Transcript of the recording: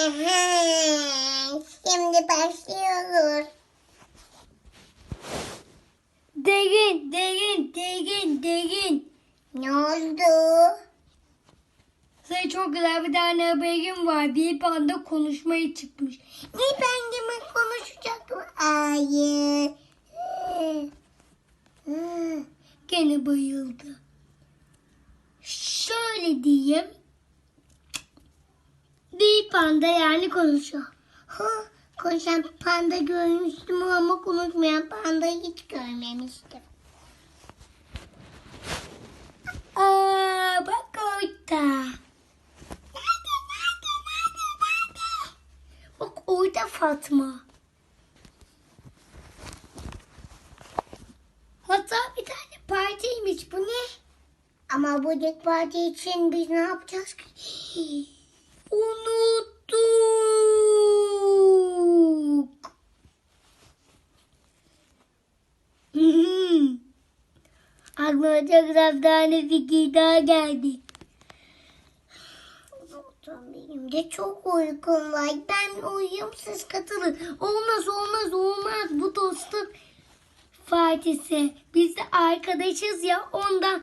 Aha, şimdi başlıyoruz. Derin, derin, derin, derin. Ne oldu? Size çok güzel bir tane haberim var. Bir panda konuşmaya çıkmış. Bir panda mı konuşacak mı? Hayır. Gene bayıldı. Şöyle diyeyim. Bir panda yani konuşuyor. Hı, Konuşan panda görmüştüm ama konuşmayan pandayı hiç görmemiştim. Aa, bak orada. Bak orada Fatma. Hatta bir tane partiymiş bu ne? Ama bu parti için biz ne yapacağız ki? Unuttuk. Aklıma çok güzel bir tane fikir daha geldi. Benim de çok uykum var. Ben uyuyayım siz katılın. Olmaz olmaz olmaz bu dostluk partisi. Biz de arkadaşız ya ondan